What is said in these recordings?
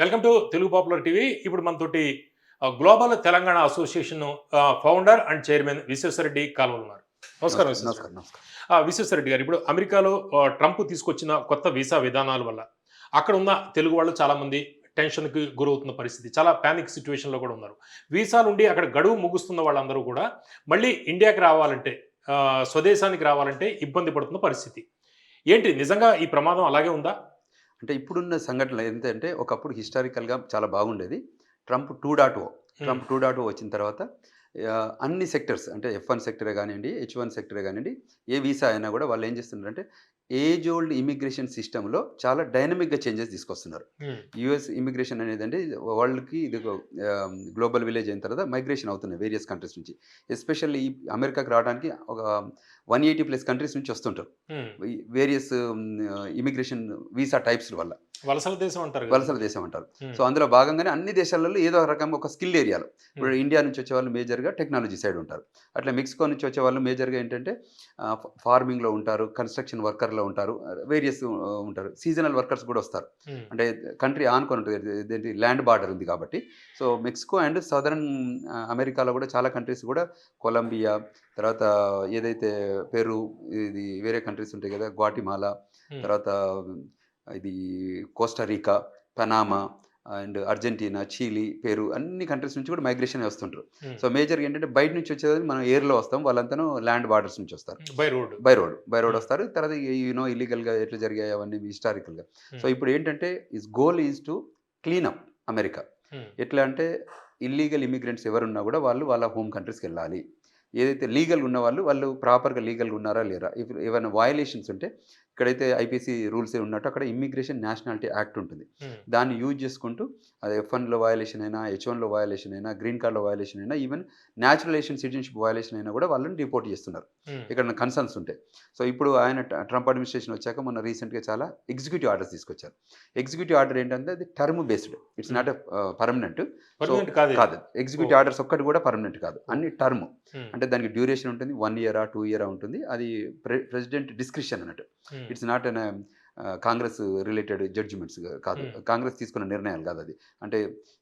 Welcome to Telugu popular TV. ఇప్పుడు మనతోటి global Telangana association founder and chairman Vishweshwara Reddy Kaluvala ఉన్నారు. నమస్కారం నమస్కారం విశ్వేశ్వరరెడ్డి. గారు ఇప్పుడు అమెరికాలో ట్రంప్ తీసుకొచ్చిన కొత్త వీసా విధానాల వల్ల అక్కడ ఉన్న తెలుగు వాళ్ళు చాలా మంది టెన్షన్కి గురవుతున్న పరిస్థితి చాలా ప్యానిక్ సిచ్యువేషన్లో కూడా ఉన్నారు. వీసాలు ఉండి అక్కడ గడువు ముగుస్తున్న వాళ్ళందరూ కూడా మళ్ళీ ఇండియాకి రావాలంటే స్వదేశానికి రావాలంటే ఇబ్బంది పడుతున్న పరిస్థితి. ఏంటి నిజంగా ఈ ప్రమాదం అలాగే ఉందా? అంటే ఇప్పుడున్న సంఘటనలు ఏంటంటే ఒకప్పుడు హిస్టారికల్గా చాలా బాగుండేది. Trump two dot O. Trump two dot O వచ్చిన తర్వాత అన్ని సెక్టర్స్ అంటే ఎఫ్ వన్ సెక్టరే కానివ్వండి హెచ్ వన్ సెక్టరే కానివ్వండి ఏ వీసా అయినా కూడా వాళ్ళు ఏం చేస్తున్నారంటే ఏజ్ ఓల్డ్ ఇమిగ్రేషన్ సిస్టంలో చాలా డైనమిక్గా చేంజెస్ తీసుకొస్తున్నారు. యూఎస్ ఇమిగ్రేషన్ అనేది అంటే వరల్డ్కి ఇది గ్లోబల్ విలేజ్ అయిన తర్వాత మైగ్రేషన్ అవుతున్నాయి వేరియస్ కంట్రీస్ నుంచి. ఎస్పెషల్లీ అమెరికాకి రావడానికి ఒక వన్ ఎయిటీ ప్లస్ కంట్రీస్ నుంచి వస్తుంటారు. వేరియస్ ఇమిగ్రేషన్ వీసా టైప్స్ వల్ల. వలసల దేశం అంటారు. వలసల దేశం అంటారు. సో అందులో భాగంగానే అన్ని దేశాలలో ఏదో ఒక రకంగా ఒక స్కిల్ ఏరియాలో. ఇప్పుడు ఇండియా నుంచి వచ్చే వాళ్ళు మేజర్గా టెక్నాలజీ సైడ్ ఉంటారు. అట్లా మెక్సికో నుంచి వచ్చే వాళ్ళు మేజర్గా ఏంటంటే ఫార్మింగ్లో ఉంటారు కన్స్ట్రక్షన్ వర్కర్లో ఉంటారు వేరియస్ ఉంటారు. సీజనల్ వర్కర్స్ కూడా వస్తారు. అంటే కంట్రీ ఆనుకొని ఉంటుంది ల్యాండ్ బార్డర్ ఉంది కాబట్టి. సో మెక్సికో అండ్ సదరన్ అమెరికాలో కూడా చాలా కంట్రీస్ కూడా కొలంబియా తర్వాత ఏదైతే పెరు ఇది వేరే కంట్రీస్ ఉంటాయి కదా గ్వాటిమాలా తర్వాత ఇది Costa Rica Panama and Argentina Chile Peru అన్ని కంట్రీస్ నుంచి కూడా మైగ్రేషన్ వస్తుంటారు. సో మేజర్గా ఏంటంటే బయట నుంచి వచ్చేది మనం ఎయిర్లో వస్తాం వాళ్ళంతా ల్యాండ్ బార్డర్స్ నుంచి వస్తారు. By road by road by road వస్తారు. తర్వాత యూనో ఇల్లీగల్గా ఎట్లా జరిగాయి అవన్నీ హిస్టారికల్గా సో ఇప్పుడు ఏంటంటే is goal is to clean up America ఎట్లా అంటే ఇల్లీగల్ ఇమిగ్రెంట్స్ ఎవరున్నా కూడా వాళ్ళు వాళ్ళ హోమ్ కంట్రీస్కి వెళ్ళాలి. ఏదైతే లీగల్ ఉన్న వాళ్ళు వాళ్ళు ప్రాపర్గా లీగల్గా ఉన్నారా లేరా? ఇఫ్ ఏమైనా వయలేషన్స్ ఉంటే ఇక్కడైతే ఐపీసీ రూల్స్ ఉన్నట్టు అక్కడ ఇమ్మిగ్రేషన్ నేషనాలిటీ యాక్ట్ ఉంటుంది. దాన్ని యూజ్ చేసుకుంటూ అది ఎఫ్ వన్లో వయలేషన్ అయినా హెచ్ వన్లో వయలేషన్ అయినా గ్రీన్ కార్డ్లో వయలేషన్ అయినా ఈవెన్ న్యాచురలైజేషన్ సిటిజన్షిప్ వయలేషన్ అయినా కూడా వాళ్ళని రిపోర్ట్ చేస్తున్నారు. ఇక్కడ కన్సర్న్స్ ఉంటాయి సో ఇప్పుడు ఆయన ట్రంప్ అడ్మినిస్ట్రేషన్ వచ్చాక మొన్న రీసెంట్గా చాలా ఎగ్జిక్యూటివ్ ఆర్డర్స్ తీసుకొచ్చారు. ఎగ్జిక్యూటివ్ ఆర్డర్ ఏంటంటే అది term based it's not permanent కాదు ఎగ్జిక్యూటివ్ ఆర్డర్స్ ఒక్కటి కూడా పర్మనెంట్ కాదు. అన్ని టర్మ్ అంటే దానికి డ్యూరేషన్ ఉంటుంది. వన్ ఇయరా టూ ఇయరా ఉంటుంది. అది ప్రెసిడెంట్ డిస్క్రిప్షన్ అన్నట్టు. ఉమ్, it's not an Congress related judgements కాదు. కాంగ్రెస్ తీసుకున్న నిర్ణయాలు కాదు అది. అంటే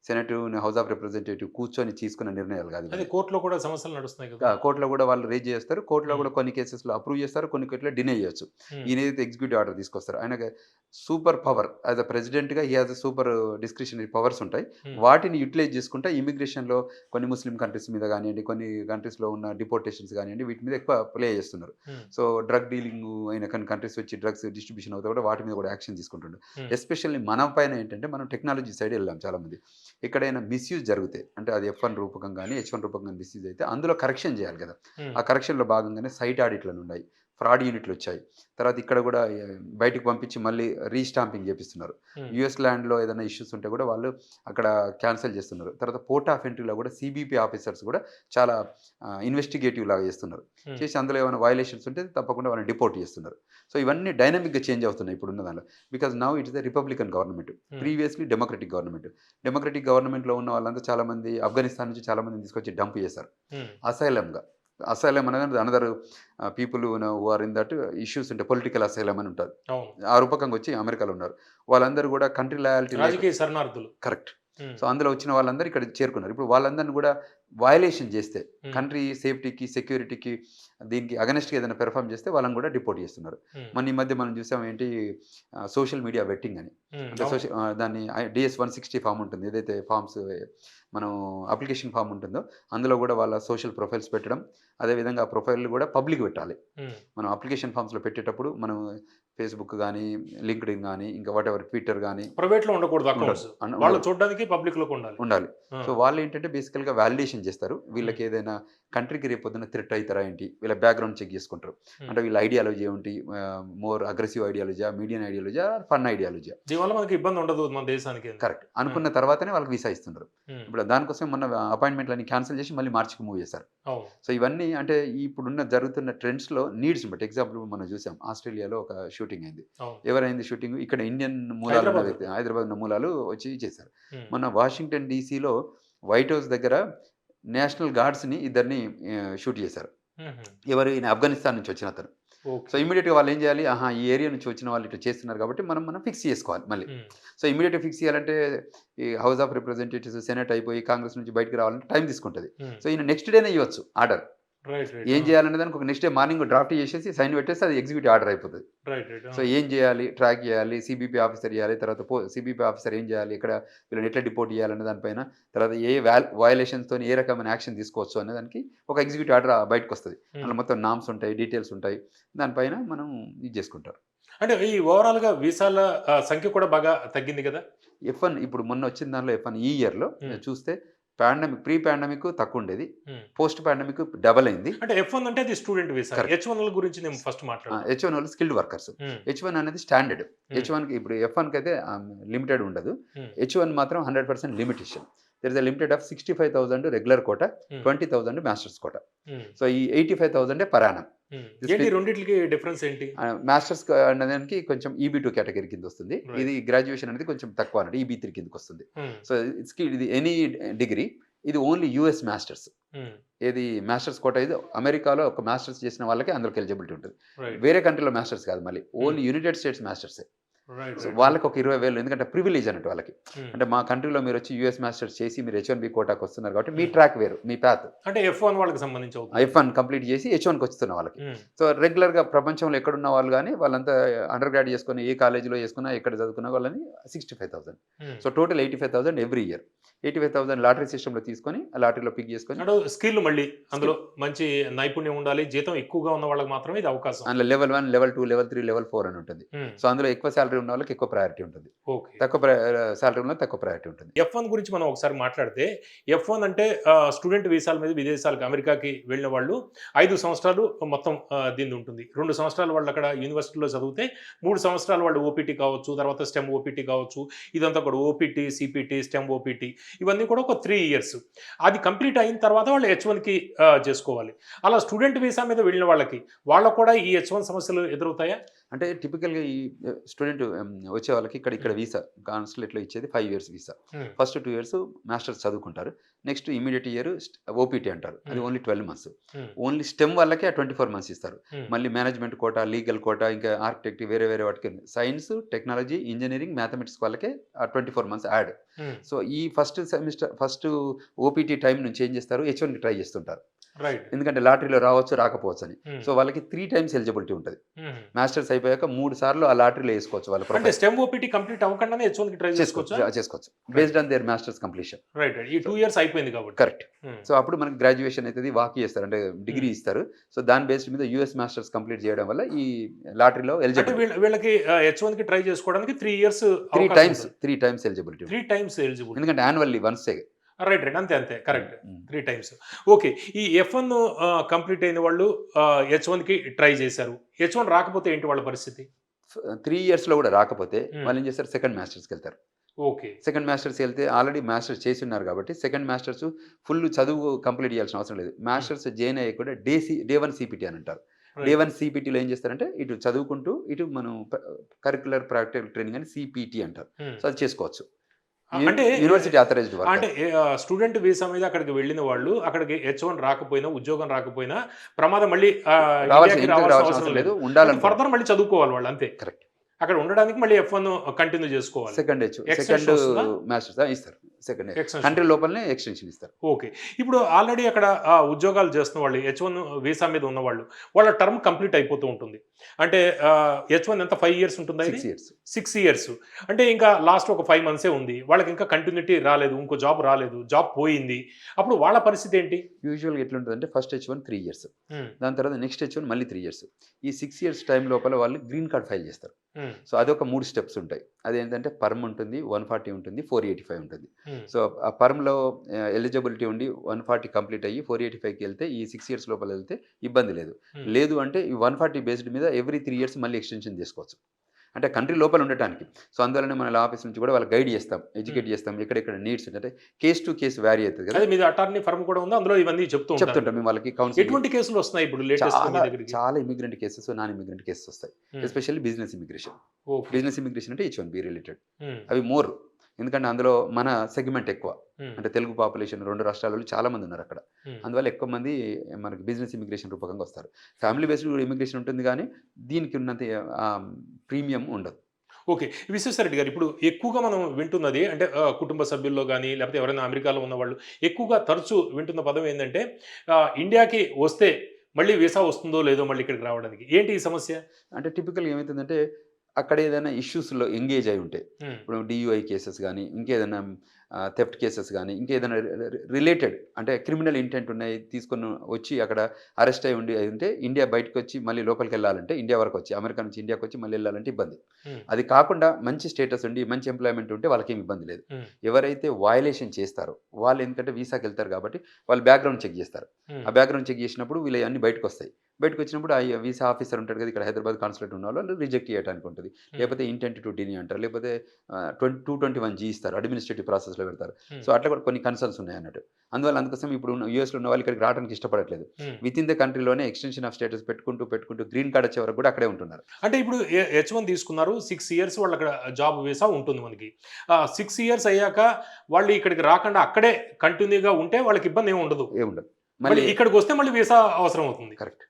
సెనెట్ హౌస్ ఆఫ్ రిప్రజెంటేటివ్ కూర్చొని తీసుకున్న నిర్ణయాలు కాదు. కోర్టులో కూడా సమస్యలు నడుస్తున్నాయి కదా. కోర్టులో కూడా వాళ్ళు రేజ్ చేస్తారు. కోర్టులో. కూడా కొన్ని కేసెస్లో అప్రూవ్ చేస్తారు కొన్ని కేసులో డినై చేయొచ్చు. ఈయన ఏదైతే ఎగ్జిక్యూటివ్ ఆర్డర్ తీసుకొస్తారు ఆయనకి సూపర్ పవర్ యాజ్ అ ప్రెసిడెంట్గా ఈ హాజ్ సూపర్ డిస్క్రిషనరీ పవర్స్ ఉంటాయి. వాటిని యూటిలైజ్ చేసుకుంటా ఇమిగ్రేషన్లో కొన్ని ముస్లిం కంట్రీస్ మీద కానివ్వండి కొన్ని కంట్రీస్లో ఉన్న డిపోర్టేషన్స్ కానివ్వండి వీటి మీద ఎక్కువ ప్లే చేస్తున్నారు. సో డ్రగ్ డీలింగ్ అయిన కొన్ని కంట్రీస్ వచ్చి డ్రగ్స్ డిస్ట్రిబ్యూషన్ అవుతా కూడా వాటి మీద కూడా యాక్షన్ తీసుకుంటుండే. ఎస్పెషల్లీ మన పైన ఏంటంటే మనం టెక్నాలజీ సైడ్ వెళ్ళాం చాలామంది. ఎక్కడైనా మిస్యూజ్ జరుగుతాయి అంటే అది ఎఫ్ వన్ రూపకం కానీ హెచ్ వన్ రూపకం కానీ మిస్యూజ్ అయితే అందులో కరెక్షన్ చేయాలి కదా. ఆ కరెక్షన్లో భాగంగానే సైట్ ఆడిట్లను ఉన్నాయి. ఫ్రాడ్ యూనిట్లు వచ్చాయి. తర్వాత ఇక్కడ కూడా బయటికి పంపించి మళ్ళీ రీస్టాంపింగ్ చేపిస్తున్నారు. యుఎస్ ల్యాండ్లో ఏదైనా ఇష్యూస్ ఉంటే కూడా వాళ్ళు అక్కడ క్యాన్సిల్ చేస్తున్నారు. తర్వాత పోర్ట్ ఆఫ్ ఎంట్రీలో కూడా సిబిపి ఆఫీసర్స్ కూడా చాలా ఇన్వెస్టిగేటివ్ లాగా చేస్తున్నారు. చేసి అందులో ఏమైనా వయలేషన్స్ ఉంటే తప్పకుండా వాళ్ళని డిపోర్ట్ చేస్తున్నారు. సో ఇవన్నీ డైనమిక్గా చేంజ్ అవుతున్నాయి ఇప్పుడు ఉన్న దానిలో. Because now it's the Republican government. Previously democratic government. Democratic గవర్నమెంట్లో ఉన్న వాళ్ళంతా చాలా మంది ఆఫ్ఘనిస్తాన్ నుంచి చాలా మందిని తీసుకొచ్చి డంప్ చేశారు. అసైలంగా. అసైలం అనేది another people are in that issues ఉంటే పొలిటికల్ అసైలం అని ఉంటుంది. ఆ రూపకంగా వచ్చి అమెరికాలో ఉన్నారు. వాళ్ళందరూ కూడా కంట్రీ లాయాలిటీ కరెక్ట్ సో అందులో వచ్చిన వాళ్ళందరూ ఇక్కడ చేరుకున్నారు. ఇప్పుడు వాళ్ళందరిని కూడా వయలేషన్ చేస్తే కంట్రీ సేఫ్టీకి సెక్యూరిటీకి దీనికి అగనెస్ట్గా ఏదైనా పెర్ఫామ్ చేస్తే వాళ్ళని కూడా డిపోర్ట్ చేస్తున్నారు. మన ఈ మధ్య మనం చూసాం ఏంటి సోషల్ మీడియా వెట్టింగ్ అని. అంటే. సోషల్ దాన్ని డిఎస్ వన్ సిక్స్టీ ఫామ్ ఉంటుంది. ఏదైతే ఫామ్స్ మనం అప్లికేషన్ ఫామ్ ఉంటుందో అందులో కూడా వాళ్ళ సోషల్ ప్రొఫైల్స్ పెట్టడం అదేవిధంగా ఆ ప్రొఫైల్ కూడా పబ్లిక్ పెట్టాలి. మనం అప్లికేషన్ ఫామ్స్లో పెట్టేటప్పుడు మనం ఫేస్బుక్ కానీ లింక్డ్ ఇన్ కానీ ఇంకా వాట్ ఎవర్ ట్విట్టర్ కానీ ప్రైవేట్లో ఉండకూడదు అకౌంట్స్ వాళ్ళు చూడడానికి పబ్లిక్లోకి ఉండాలి. ఉండాలి. సో వాళ్ళు ఏంటంటే బేసికల్గా వాలిడేషన్ చేస్తారు. వీళ్ళకి ఏదైనా కంట్రీకి రేపు పొద్దున్న థ్రెట్ అవుతారా ఏంటి? వీళ్ళ బ్యాక్గ్రౌండ్ చెక్ చేసుకుంటారు. అంటే వీళ్ళ ఐడియాలజీ ఏంటి? More aggressive ideology medium ideology fun ideology దీనివల్ల మనకి ఇబ్బంది ఉండదు మన దేశానికి. కరెక్ట్ అనుకున్న తర్వాతనే వాళ్ళకి వీసా ఇస్తున్నారు ఇప్పుడు దానికోసం మొన్న అపాయింట్మెంట్లని క్యాన్సిల్ చేసి మళ్ళీ మార్చికి మూవ్ చేశారు. సో ఇవన్నీ అంటే ఇప్పుడున్న జరుగుతున్న ట్రెండ్స్లో నీడ్స్ బట్టి ఎగ్జాంపుల్ మనం చూసాం ఆస్ట్రేలియాలో ఒక షూటింగ్ అయింది. ఎవరైంది షూటింగ్ ఇక్కడ ఇండియన్ మూలాలు ఉన్న హైదరాబాద్. వ్యక్తి హైదరాబాద్ ఉన్న మూలాలు వచ్చి చేశారు. మొన్న వాషింగ్టన్ డీసీలో వైట్ హౌస్ దగ్గర నేషనల్ గార్డ్స్ని ఇద్దరిని షూట్ చేశారు. ఎవరు ఈయన ఆఫ్ఘనిస్తాన్ నుంచి వచ్చిన అతను. సో ఇమీడియట్గా వాళ్ళు ఏం చేయాలి? ఆహా ఈ ఏరియా నుంచి వచ్చిన వాళ్ళు ఇట్లా చేస్తున్నారు కాబట్టి మనం మనం ఫిక్స్ చేసుకోవాలి మళ్ళీ. సో ఇమీడియట్గా ఫిక్స్ చేయాలంటే ఈ హౌస్ ఆఫ్ రిప్రజెంటేటివ్స్ సెనెట్ అయిపోయి కాంగ్రెస్ నుంచి బయటకు రావాలంటే టైం తీసుకుంటుంది. సో ఈయన నెక్స్ట్ డేనే ఇవ్వచ్చు ఆర్డర్. ఏం చేయాలనే దానికి ఒక నెక్స్ట్ డే మార్నింగ్ డ్రాఫ్ట్ చేసేసి సైన్ పెట్టేస్తే అది ఎగ్జిక్యూటివ్ ఆర్డర్ అయిపోతుంది. సో ఏం చేయాలి? ట్రాక్ చేయాలి? సిబిపి ఆఫీసర్ చేయాలి? తర్వాత పో సిబిపి ఆఫీసర్ ఏం చేయాలి? ఇక్కడ వీళ్ళని ఎట్లా డిపోర్ట్ చేయాలనే దానిపైన తర్వాత ఏ వాల్ వయలేషన్స్తో ఏ రకమైన యాక్షన్ తీసుకోవచ్చు అనే దానికి ఒక ఎగ్జిక్యూటివ్ ఆర్డర్ బయటకు వస్తుంది అందులో మొత్తం నామ్స్ ఉంటాయి డీటెయిల్స్ ఉంటాయి. దానిపైన మనం ఇది చేసుకుంటారు. అంటే ఈ ఓవరాల్గా వీసాల సంఖ్య కూడా బాగా తగ్గింది కదా? ఎఫ్ ఇప్పుడు మొన్న వచ్చిన దానిలో ఎఫ్ ఈ ఇయర్లో Hmm. చూస్తే పాండమిక్ ప్రీ పాండమిక్ తక్కువ ఉండేది Hmm. పోస్ట్ పాండమిక్ డబల్ అయింది. అంటే ఎఫ్ వన్ అంటే అది స్టూడెంట్ వీసా. హెచ్ వన్ గురించి నేను ఫస్ట్ మాట్లాడాను హెచ్ వన్ వాళ్ళు స్కిల్డ్ వర్కర్స్ హెచ్ వన్ అనేది స్టాండర్డ్ హెచ్ వన్కి ఇప్పుడు ఎఫ్ వన్కి అయితే లిమిటెడ్ ఉండదు. Hmm. హెచ్ వన్ మాత్రం hundred percent limitation there is a limited of sixty five thousand regular quota twenty thousand masters quota so ఈ eighty five thousand పరాణం. ఏంటి రెండింటికి డిఫరెన్స్ ఏంటి? మాస్టర్స్ అనేదానికి కొంచెం ఈబీ టూ కేటగిరీ కింద వస్తుంది. ఇది గ్రాడ్యుయేషన్ అనేది కొంచెం తక్కువ అన్నట్టు ఈబీ త్రీ కిందకి వస్తుంది. సో ఇట్స్ ఇది ఎనీ డిగ్రీ ఇది ఓన్లీ యూఎస్ మాస్టర్స్ ఏది మాస్టర్స్ కోట ఇది అమెరికాలో ఒక మాస్టర్స్ చేసిన వాళ్ళకి అందులోకి ఎలిజిబిలిటీ ఉంటుంది. వేరే కంట్రీలో మాస్టర్స్ కాదు మళ్ళీ. Only United States masters. వాళ్ళకి ఒక ఇరవై వేలు ఎందుకంటే ప్రివిలేజ్ అన్నట్టు వాళ్ళకి. ఉమ్. అంటే మా కంట్రీలో మీరు వచ్చి యూఎస్ మాస్టర్స్ చేసి మీరు హెచ్ వన్ బి కోటాకి వస్తున్నారు కాబట్టి మీ ట్రాక్ వేరు మీ పాత్ అంటే ఎఫ్ వన్ వాళ్ళకి సంబంధించి ఐఫ్ వన్ కంప్లీట్ చేసి హెచ్ వన్కి వస్తున్న వాళ్ళకి. సో రెగ్యులర్గా ప్రపంచంలో ఎక్కడున్న వాళ్ళు కానీ వాళ్ళంతా అండర్ గ్రాడ్ చేసుకుని ఏ కాలేజీలో చేసుకున్నా ఎక్కడ చదువుకున్న వాళ్ళని sixty five thousand. So total eighty five thousand every year eighty five thousand lottery సిస్టంలో తీసుకొని లాటరీలో పిక్ చేసుకొని స్కిల్ మళ్ళీ అందులో మంచి నైపుణ్యం ఉండాలి జీతం ఎక్కువగా ఉన్న వాళ్ళకి మాత్రమే ఇది అవకాశం. అందులో level one level two level three level four అని ఉంటుంది. సో అందులో ఎక్కువ శాలరీ ఉన్న వాళ్ళకి ఎక్కువ ప్రయారిటీ ఉంటుంది. ఓకే. తక్కువ శాలరీ ఉన్న తక్కువ ప్రయారిటీ ఉంటుంది. ఎఫ్ వన్ గురించి మనం ఒకసారి మాట్లాడితే ఎఫ్ వన్ అంటే స్టూడెంట్ వీసాల మీద విదేశాలకు అమెరికాకి వెళ్ళిన వాళ్ళు ఐదు సంవత్సరాలు మొత్తం దీన్ని ఉంటుంది. రెండు సంవత్సరాలు వాళ్ళు అక్కడ యూనివర్సిటీలో చదివితే మూడు సంవత్సరాలు వాళ్ళు ఓపీటీ కావచ్చు తర్వాత స్టెమ్ ఓపీటీ కావచ్చు ఇదంతా కూడా ఓపీటీ సిపిటి స్టెమ్ ఓపీటీ ఇవన్నీ కూడా ఒక త్రీ ఇయర్స్ అది కంప్లీట్ అయిన తర్వాత వాళ్ళు హెచ్ వన్కి చేసుకోవాలి. అలా స్టూడెంట్ వీసా మీద వెళ్ళిన వాళ్ళకి వాళ్ళకు కూడా ఈ హెచ్ వన్ సమస్యలు ఎదురవుతాయా? అంటే టిపికల్గా ఈ స్టూడెంట్ వచ్చే వాళ్ళకి ఇక్కడ ఇక్కడ వీసా కాన్సులేట్లో ఇచ్చేది five years visa. First two years masters చదువుకుంటారు నెక్స్ట్ ఇమీడియట్ ఇయర్ ఓపీటీ అంటారు అది. Only twelve months. Only STEM వాళ్ళకే ట్వంటీ ఫోర్ మంత్స్ ఇస్తారు. మళ్ళీ మేనేజ్మెంట్ కోట లీగల్ కోట ఇంకా ఆర్కిటెక్ట్ వేరే వేరే వాటికి సైన్స్ టెక్నాలజీ ఇంజనీరింగ్ మ్యాథమెటిక్స్ వాళ్ళకే twenty four months add. So ఈ first semester first OPT time నుంచి ఏం చేస్తారు హెచ్ వన్కి ట్రై చేస్తుంటారు రైట్ ఎందుకంటే లాటరీలో రావచ్చు రాకపోవచ్చు అని Hmm. సో వాళ్ళకి త్రీ టైమ్స్ ఎలిజిబిలిటీ ఉంటుంది. Hmm. మాస్టర్స్ అయిపోయాక మూడు సార్లు ఆ లాటరీలో వేసుకోవచ్చు వాళ్ళ అంటే స్టెమ్ ఓపీటీ కంప్లీట్ అవ్వకుండానే హెచ్ ట్రై చేసుకోవచ్చు చేసుకోవచ్చు? Based on their masters completion right ఈ టూ ఇయర్స్ అయిపోయింది కాబట్టి. Correct Hmm. సో అప్పుడు మనకి గ్రాడ్యుయేషన్ అవుతుంది వాక్ చేస్తారు అంటే డిగ్రీ Hmm. ఇస్తారు. సో దాని బేస్డ్ మీద యూఎస్ మాస్టర్స్ కంప్లీట్ చేయడం వల్ల ఈ లాటరీలో ఎలిజిబిలిటీ వీళ్ళ- వీళ్ళకి హెచ్ వన్కి ట్రై చేసుకోవడానికి three years three times three times eligibility three times eligible ఎందుకంటే యాన్యువల్లీ వన్స్ రైట్ రైట్ అంతే అంతే. కరెక్ట్ త్రీ టైమ్స్ ఓకే ఈ ఎఫ్ వన్ కంప్లీట్ అయిన వాళ్ళు హెచ్ వన్కి ట్రై చేశారు. హెచ్ వన్ రాకపోతే ఏంటి వాళ్ళ పరిస్థితి? త్రీ ఇయర్స్లో కూడా రాకపోతే Hmm. వాళ్ళు ఏం చేస్తారు? సెకండ్ మాస్టర్స్కి వెళ్తారు. ఓకే సెకండ్ మాస్టర్స్ వెళ్తే ఆల్రెడీ మాస్టర్స్ చేసి ఉన్నారు కాబట్టి సెకండ్ మాస్టర్స్ ఫుల్ చదువు కంప్లీట్ చేయాల్సిన అవసరం లేదు. మాస్టర్స్ జైన్ అయ్యి కూడా day C day one CPT అని అంటారు. డే వన్ సిపిటీలో ఏం చేస్తారంటే ఇటు చదువుకుంటూ ఇటు మనం కరికులర్ ప్రాక్టికల్ ట్రైనింగ్ అని సిపిటి అంటారు. సో అది చేసుకోవచ్చు. అంటే యూనివర్సిటీ ఆథరైజ్డ్ అంటే స్టూడెంట్ వీసా మీద అక్కడికి వెళ్ళిన వాళ్ళు అక్కడికి హెచ్ వన్ రాకపోయినా ఉద్యోగం రాకపోయినా ప్రమాదం మళ్ళీ రావాల్సిన అవసరం లేదు. లేదు. ఉండాలని ఫర్దర్ మళ్ళీ చదువుకోవాలి వాళ్ళు అంతే. కరెక్ట్ అక్కడ ఉండడానికి మళ్ళీ ఎఫ్ వన్ కంటిన్యూ చేసుకోవాలి. Second H second? మాస్టర్స్ ఇస్తారు. సెకండ్. కంట్రీ లోపలనే ఎక్స్టెన్షన్ ఇస్తారు. ఓకే ఇప్పుడు ఆల్రెడీ అక్కడ ఉద్యోగాలు చేస్తున్న వాళ్ళు హెచ్ వన్ వీసా మీద ఉన్న వాళ్ళు వాళ్ళ టర్మ్ కంప్లీట్ అయిపోతూ ఉంటుంది. అంటే హెచ్ వన్ ఎంత? ఫైవ్ ఇయర్స్ ఉంటుందా సిక్స్ ఇయర్స్ సిక్స్ ఇయర్స్ అంటే ఇంకా లాస్ట్ ఒక ఫైవ్ మంత్సే ఉంది. వాళ్ళకి ఇంకా కంటిన్యూటీ రాలేదు ఇంకో జాబ్ రాలేదు జాబ్ పోయింది. అప్పుడు వాళ్ళ పరిస్థితి ఏంటి? యూజువల్గా ఎట్లుంటుందంటే first H one three years దాని తర్వాత నెక్స్ట్ హెచ్ వన్ మళ్ళీ త్రీ ఇయర్స్ ఈ సిక్స్ ఇయర్స్ టైం లోపల వాళ్ళు గ్రీన్ కార్డ్ ఫైల్ చేస్తారు. ఉమ్, సో అదొక మూడు స్టెప్స్ ఉంటాయి. అదేంటంటే పర్మ్ ఉంటుంది వన్ ఫార్టీ ఉంటుంది ఫోర్ ఎయిటీ ఫైవ్ ఉంటుంది. ఉమ్, సో ఆ పర్మ్లో ఎలిజిబిలిటీ ఉండి వన్ ఫార్టీ కంప్లీట్ అయ్యి ఫోర్ ఎయిటీ ఫైవ్కి వెళ్తే ఈ సిక్స్ ఇయర్స్ లోపల వెళ్తే ఇబ్బంది లేదు. ఉమ్. లేదు అంటే ఈ వన్ ఫార్టీ బేస్డ్ మీద ఎవ్రీ త్రీ ఇయర్స్ మళ్ళీ ఎక్స్టెన్షన్ చేసుకోవచ్చు అంటే కంట్రీ లోపల ఉండటానికి. సో అందువల్లనే మన ఆఫీస్ నుంచి కూడా వాళ్ళు గైడ్ చేస్తాం ఎడ్యుకేట్ చేస్తాం ఎక్కడెక్కడ నీడ్స్ అంటే కేస్ టు కేసు వ్యారీ అవుతుంది కదా. మీద అటార్నీ ఫర్మ్ కూడా ఉంది? అందులో ఇవన్నీ చెప్తూ చెప్తుంటాం మేము వాళ్ళకి కౌన్సిల్ ఎటువంటి కేసులు వస్తున్నాయి ఇప్పుడు చాలా immigrant cases non immigrant cases వస్తాయి. Especially business immigration business immigration అంటే హెచ్ వన్ బి రిలేటెడ్ అవి మోర్ ఎందుకంటే అందులో మన సెగ్మెంట్ ఎక్కువ. అంటే తెలుగు పాపులేషన్ రెండు రాష్ట్రాలలో చాలా మంది ఉన్నారు అక్కడ. అందువల్ల ఎక్కువ మంది మనకి బిజినెస్ ఇమిగ్రేషన్ రూపకంగా వస్తారు. ఫ్యామిలీ బేస్డ్ కూడా ఇమిగ్రేషన్ ఉంటుంది కానీ దీనికి ఉన్నంత ప్రీమియం ఉండదు. ఓకే. విశ్వేశ్వరరెడ్డి గారు ఇప్పుడు ఎక్కువగా మనం వింటున్నది అంటే కుటుంబ సభ్యుల్లో కానీ లేకపోతే ఎవరైనా అమెరికాలో ఉన్న వాళ్ళు ఎక్కువగా తరచూ వింటున్న పదం ఏంటంటే ఇండియాకి వస్తే మళ్ళీ వీసా వస్తుందో లేదో మళ్ళీ ఇక్కడికి రావడానికి. ఏంటి ఈ సమస్య? అంటే టిపికల్గా ఏమవుతుందంటే అక్కడ ఏదైనా ఇష్యూస్లో ఎంగేజ్ అయి ఉంటే ఉమ్, ఇప్పుడు డియూఐ కేసెస్ కానీ ఇంకేదైనా థెఫ్ట్ కేసెస్ కానీ ఇంకేదైనా రిలేటెడ్ అంటే క్రిమినల్ ఇంటెంట్ ఉన్నాయి తీసుకొని వచ్చి అక్కడ అరెస్ట్ అయి ఉండి ఉంటే ఇండియా బయటకు వచ్చి మళ్ళీ లోపలికి వెళ్ళాలంటే ఇండియా వరకు వచ్చి అమెరికా నుంచి ఇండియాకి వచ్చి మళ్ళీ వెళ్ళాలంటే ఇబ్బంది. అది కాకుండా మంచి స్టేటస్ ఉండి మంచి ఎంప్లాయ్మెంట్ ఉంటే వాళ్ళకి ఏమి ఇబ్బంది లేదు. ఎవరైతే వయలేషన్ చేస్తారో వాళ్ళు ఎందుకంటే వీసాకి వెళ్తారు కాబట్టి వాళ్ళు బ్యాక్గ్రౌండ్ చెక్ చేస్తారు. ఆ బ్యాక్గ్రౌండ్ చెక్ చేసినప్పుడు వీళ్ళు అన్ని బయటకు వస్తాయి బయటకు వచ్చినప్పుడు ఆ వీసా ఆఫీసర్ ఉంటాడు కదా ఇక్కడ హైదరాబాద్ కాన్సులేట్ ఉన్న వాళ్ళు రిజెక్ట్ చేయడానికి ఉంటుంది. లేకపోతే ఇంటెంట్ టు డిని అంటారు లేకపోతే twenty two twenty one G ఇస్తారు అడ్మినిస్ట్రేటివ్ ప్రాసెస్లో పెడతారు. సో అట్లా కూడా కొన్ని కన్సర్న్స్ ఉన్నాయి అన్నట్టు. అందువల్ల అందుకోసం ఇప్పుడు ఉన్న యూఎస్లో ఉన్న వాళ్ళు ఇక్కడికి రావడానికి ఇష్టపడట్లేదు. విత్ ఇన్ ద కంట్రీలోనే ఎక్స్టెన్షన్ ఆఫ్ స్టేటస్ పెట్టుకుంటూ పెట్టుకుంటూ గ్రీన్ కార్డ్ వచ్చే వరకు కూడా అక్కడే ఉంటున్నారు. అంటే ఇప్పుడు హెచ్ వన్ తీసుకున్నారు సిక్స్ ఇయర్స్ వాళ్ళు అక్కడ జాబ్ వీసా ఉంటుంది మనకి. సిక్స్ ఇయర్స్ అయ్యాక వాళ్ళు ఇక్కడికి రాకుండా అక్కడే కంటిన్యూగా ఉంటే వాళ్ళకి ఇబ్బంది ఏమి ఉండదు. ఏముండదు మళ్ళీ మళ్ళీ ఇక్కడికి వస్తే మళ్ళీ వీసా అవసరం అవుతుంది. కరెక్ట్.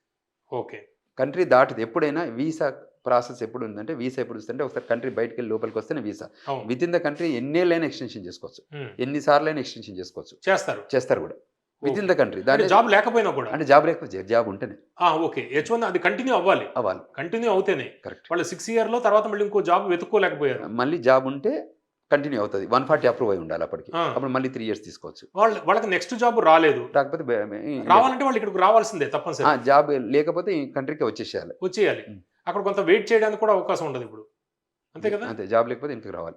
ఓకే. కంట్రీ దాటిది ఎప్పుడైనా వీసా ప్రాసెస్ ఎప్పుడు ఉందంటే వీసా ఎప్పుడు వస్తుంటే ఒకసారి కంట్రీ బయటకు వెళ్ళి లోపలికి వస్తేనే visa. With in the country ఎన్నేళ్ళైనా ఎక్స్టెన్షన్ చేసుకోవచ్చు. ఎన్నిసార్లు అయినా ఎక్స్టెన్షన్ చేసుకోవచ్చు. చేస్తారు. చేస్తారు కూడా. విత్ ఇన్ ద కంట్రీ దాని జాబ్ లేకపోయినా కూడా? అంటే జాబ్ లేకపోతే జాబ్ ఉంటేనే. ఆ, ఓకే. హెచ్ వన్ అది కంటిన్యూ అవ్వాలి. అవ్వాలి. కంటిన్యూ అవుతేనే. కరెక్ట్ వాళ్ళు సిక్స్ ఇయర్లో తర్వాత మళ్ళీ ఇంకో జాబ్ వెతుక్కోలేకపోయారు. మళ్ళీ జాబ్ ఉంటే కంటిన్యూ అవుతుంది. వన్ ఫార్టీ అప్రూవ్ అయి ఉండాలి అప్పటికి. అప్పుడు మళ్ళీ త్రీ ఇయర్స్ తీసుకోవచ్చు. వాళ్ళు వాళ్ళకి నెక్స్ట్ జాబ్ రాలేదు. రాకపోతే రావాలంటే వాళ్ళు ఇక్కడికి రావాల్సిందే తప్పనిసరి. జాబ్ లేకపోతే ఈ కంట్రీకి వచ్చేసేయాలి. వచ్చేయాలి. అక్కడ కొంత వెయిట్ చేయడానికి కూడా అవకాశం ఉండదు ఇప్పుడు. అంతే కదా? అంతే జాబ్ లేకపోతే ఇంటికి రావాలి.